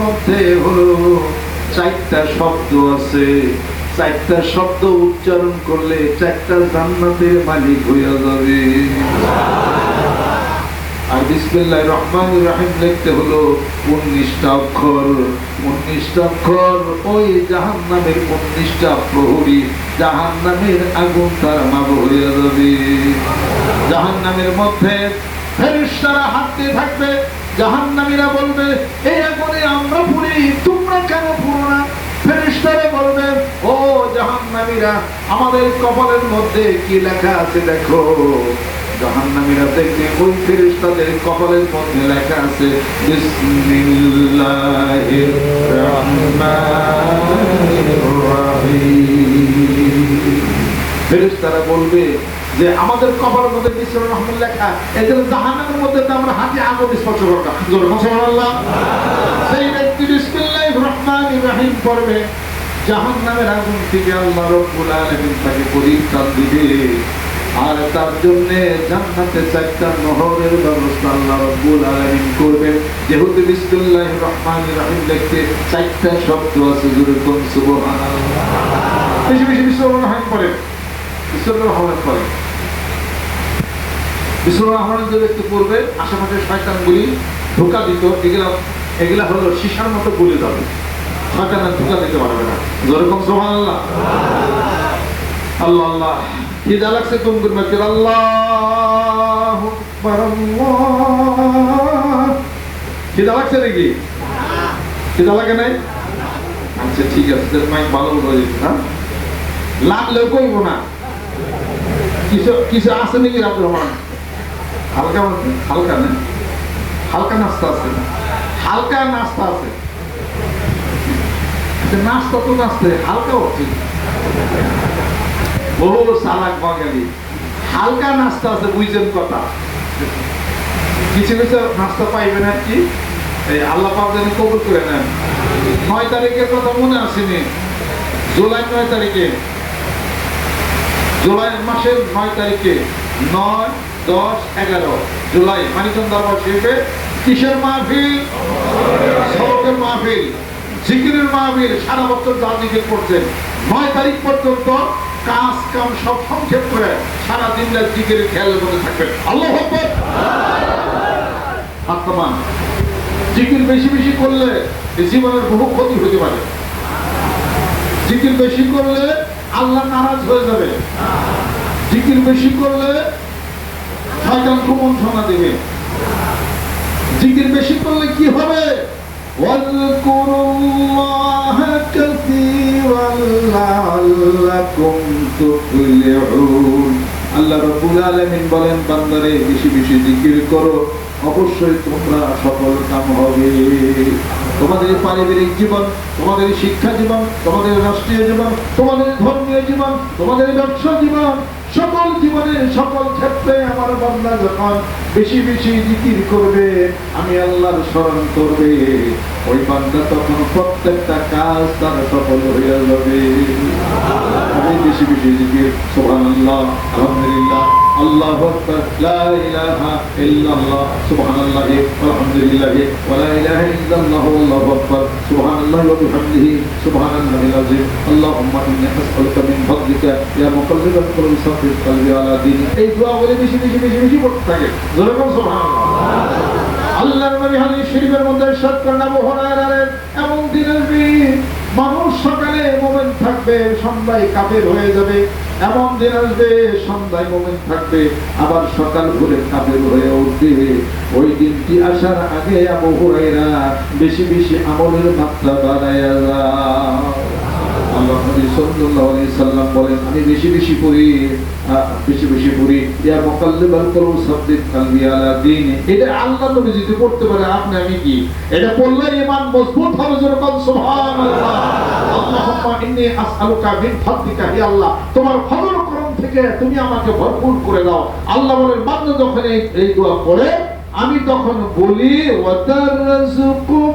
মধ্যে হলো চারটা শব্দ আছে শব্দ উচ্চারণ করলে চারটা জান্নাতের মালিক হইয়া যাবে আর বিসমিল্লাহ রহমান রাহিম লিখতে হলো, উনিশটা অক্ষর উনিশটা অক্ষর, ওই জাহান নামের উনিশটা প্রহরী জাহান নামের আগুন তার মাগ হয়ে যাবে। জাহান নামের মধ্যে ফেরেশতারা হাঁটতে থাকবে জাহান নামীরা বলবে এই আগুনে আমরা পুরি, তোমরা কেন পুরো না? ফেরেশতারা বলবে, ও জাহান নামীরা আমাদের কপালের মধ্যে কি লেখা আছে দেখো? জাহান্নামীরা দেখবে ওই ফেরেশতাদের কপালের মধ্যে লেখা আছে, বিসমিল্লাহির রহমানির রহিম। ফেরেশতারা বলবে যে, আমাদের কপালের মধ্যে বিসমিল্লাহির রহমান লেখা এই জাহান্নামের মধ্যে তো আমরা হাতে আগুন স্পর্শ করতাম জোরে সুবহানাল্লাহ। সেই ব্যক্তি বিসমিল্লাহির রহমানির রহিম পড়বে। জাহান্নামের আগুন থেকে আল্লাহ রব্বুল আলামিন তাকে পরিত্রাণ দিবে। আর তার জন্য জান্নাতে চারটা নহরের ব্যবস্থা আল্লাহ রাব্বুল আলামিন করবেন। যেহেতু বিসমিল্লাহির রহমানির রহিম লিখতে চারটা শব্দ আছে কোন সুবহানাল্লাহ। বেশি বেশি বিসমিল্লাহির রহমান পড়েন বিসমিল্লাহির রহমান পড়েন বিসমিল্লাহির রহমান যে ব্যক্তি পড়বে, আশেপাশে শয়তানগুলি ধোকা দিত, এগুলা এগুলা হলো সীসার মতো গলে যাবে। শয়তান ধোকা দিতে পারবে না। যেরকম সুবহানাল্লাহ। আল্লাহ আল্লাহ। লাগছে তুম করবে কি আল্লাহ আকবার আল্লাহ। খিদা লাগছে নাকি? খিদা লাগে নাই? আচ্ছা ঠিক আছে তাহলে মাইক ভালো হয়ে যেত হ্যাঁ? লাগলেও কইব না। কিছু কিছু আছে নাকি রাত রহমান হালকা? হালকা না? হালকা নাস্তা আছে। হালকা নাস্তা আছে। আচ্ছা, নাস্তা তো নাস্তা হালকা হচ্ছে। বহু সালাক বাঙালি। হালকা নাস্তা আছে বুঝছেন কথা। কিছু কিছু নাস্তা পাইবেন আর কি। এই আল্লাহ পাক যেন কবুল করে নেন। নয় তারিখের কথা মনে আসেনি। জুলাই নয় তারিখে। জুলাই মাসের নয় তারিখে। নয়, দশ, এগারো। জুলাই দরবার কিসের মাহফিল? সবকের মাহফিল। জিকিরের মাহফিল। সারা বছর যা জিকির করছেন। নয় তারিখ পর্যন্ত কাজ কাম সব সংক্ষেপ করে সারা দিন রাত জিকির খেয়াল করে থাকবেন আল্লাহ আকবার আত্মান জিকির বেশি বেশি করলে এই জীবনের বহু ক্ষতি হতে পারে জিকির বেশি করলে আল্লাহ নারাজ হয়ে যাবে জিকির বেশি করলে শয়তান কুমন্ত্রণা দেবে জিকির বেশি করলে কি হবে واذكروا الله كثيرا لعلكم আল্লাহ বলেন, বান্দারে, বেশি বেশি জিকির করো। অবশ্যই তোমরা সফল কাম হবে। তোমাদের পারিবারিক জীবন, তোমাদের শিক্ষা জীবন, তোমাদের রাষ্ট্রীয় জীবন, তোমাদের ধর্মীয় জীবন, তোমাদের ব্যবসা জীবন, সকল জীবনের সকল ক্ষেত্রে আমার যখন বেশি বেশি জিকির করবে, আমি আল্লাহর স্মরণ করবে। ওই বান্ধা তখন প্রত্যেকটা কাজ তার সফল হয়ে যাবে। বেশি বেশি জিকির সুবহানাল্লাহ, আলহামদুলিল্লাহ, আল্লাহু আকবার, লা ইলাহা ইল্লাল্লাহ, সুবহানাল্লাহ, আলহামদুলিল্লাহ, ওয়া লা ইলাহা ইল্লাল্লাহ, আল্লাহু আকবার, সুবহানাল্লাহ ওয়া বিহামদিহি, সুবহানাল্লাহিল আযীম, আল্লাহুম্মা ইন্নী আসআলুকা মিন ফাদলিকা, ইয়া মুকাল্লিবাল কুলুব সাব্বিত কলবি আলা দীনিক এই দোয়া বলে বেশি বেশি বেশি বেশি পড়তে থাকে। জোরে বল, সুবহানাল্লাহ। আল্লাহর নবী হাদিস শরীফের মধ্যে ইরশাদ করেন, আবু হুরায়রার এমন দিন আসবে মানুষ সকালে মোমেন থাকবে, সন্ধ্যায় কাপের হয়ে যাবে, এমন দিন আসবে, সন্ধ্যায় মোমেন থাকবে, আবার সকাল ভোরে কাপের হয়ে উঠবে। ওই দিনটি আসার আগে আবহাওয়া বেশি বেশি আমলের মাত্রা বাড়ায় যাও আল্লাহ থেকে তুমি আমাকে ভরপুর করে দাও। আল্লাহ বলেন, বান্দা যখন এই দোয়া পড়ে, আমি তখন বলি ওয়াতারযুকু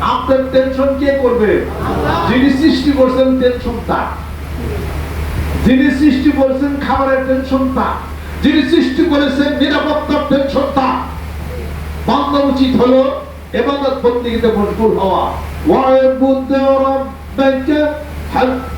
আপনার টেনশন কে করবে? যিনি সৃষ্টি করছেন টেনশন তার। যিনি সৃষ্টি করছেন খাবারের টেনশন তার। যিনি সৃষ্টি করেছেন নিরাপত্তার টেনশন তার। বান্ধব উচিত হলো এবাদত বন্দিগিতে মশগুল হওয়া। ওয়াইবুদ রাব্বাকা হাত্তা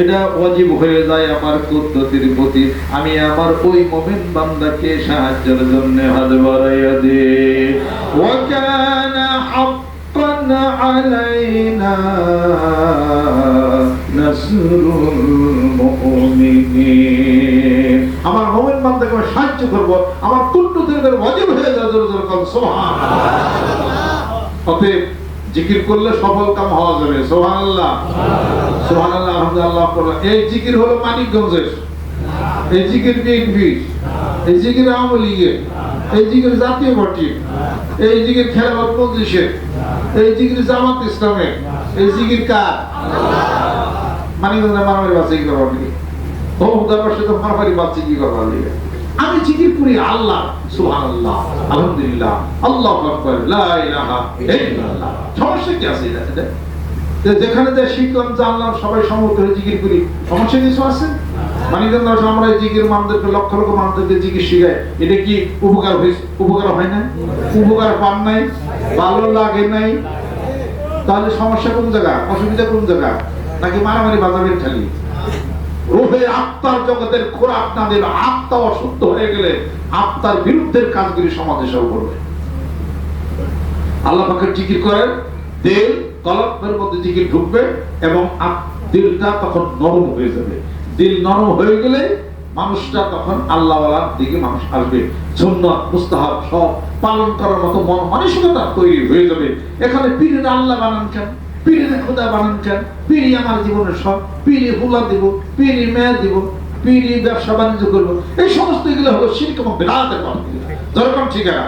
এটা অজীব হয়ে যায় আমার কুদ্দতির প্রতি। আমি আমার ওই মোমেন বান্দাকে সাহায্যের জন্য হাত বাড়াইয়া দে আলাইনা নাসরুল মুমিনিন। আমার মোমেন বান্দাকে আমি সাহায্য করব। আমার কুদ্দতির উপর ওয়াজিব হয়ে যায় সুবহানাল্লাহ। অতএব জিকির করলে সফল কাম হওয়া যাবে। সুবহানাল্লাহ। সুবহানাল্লাহ। আলহামদুলিল্লাহ করলাম। এই জিকির হলো মানিকগঞ্জের। এই জিকির বিএনপি এই জিকির আওয়ামী লীগের। এই জিকির জাতীয় পার্টির এই জিকির খেলাফত মজলিসের। এই জিকির জামাত ইসলামের। এই জিকির কার? মানিকগঞ্জে মারামারি বাচ্চা কি করবার লিগে? ও দরবার সাথে মারামারি বাচ্চা কি করবার লিগে? আমি জিকির করি আল্লাহ। সুবহানাল্লাহ। আলহামদুলিল্লাহ। আল্লাহু সমস্যা কি আছে? যে যেখানে যে শিখলাম জানলাম সবাই সমর্থ হয়ে জিকির করি, সমস্যা কিছু আছে? মানিকগঞ্জ আসলে আমরা জিকির মানুষদেরকে লক্ষ লক্ষ মানুষদেরকে জিকির শিখাই, এটা কি উপকার হয়েছে উপকার হয় না উপকার পান নাই? ভালো লাগে নাই? তাহলে সমস্যা কোন জায়গা? অসুবিধা কোন জায়গা? নাকি মারামারি বাজাবেন খালি? আত্মার জগতের খোরাক না আত্মা হয়ে গেলে আত্মার বিরুদ্ধের কাজগুলি সমাজে করবে। আল্লাহ জিকির করেন দিল মধ্যে জিকির ঢুকবে এবং দিলটা তখন নরম হয়ে যাবে। দিল নরম হয়ে গেলে মানুষটা তখন আল্লাহওয়ালার দিকে মানুষ আসবে। সুন্নাত, মুস্তাহাব সব পালন করার মতো মন মানসিকতা তৈরি হয়ে যাবে। এখানে পীরের আল্লাহ বানান কেন? পীরের খোদা বানান পীরি আমার জীবনের সব পীরি হুলা দিব পীরি মেয়া দিব পীরি ব্যবসা বাণিজ্য করব। এই সমস্ত এগুলো হলো শিল্প এবং বেড়াতে পারবে দরকার ঠিক আছে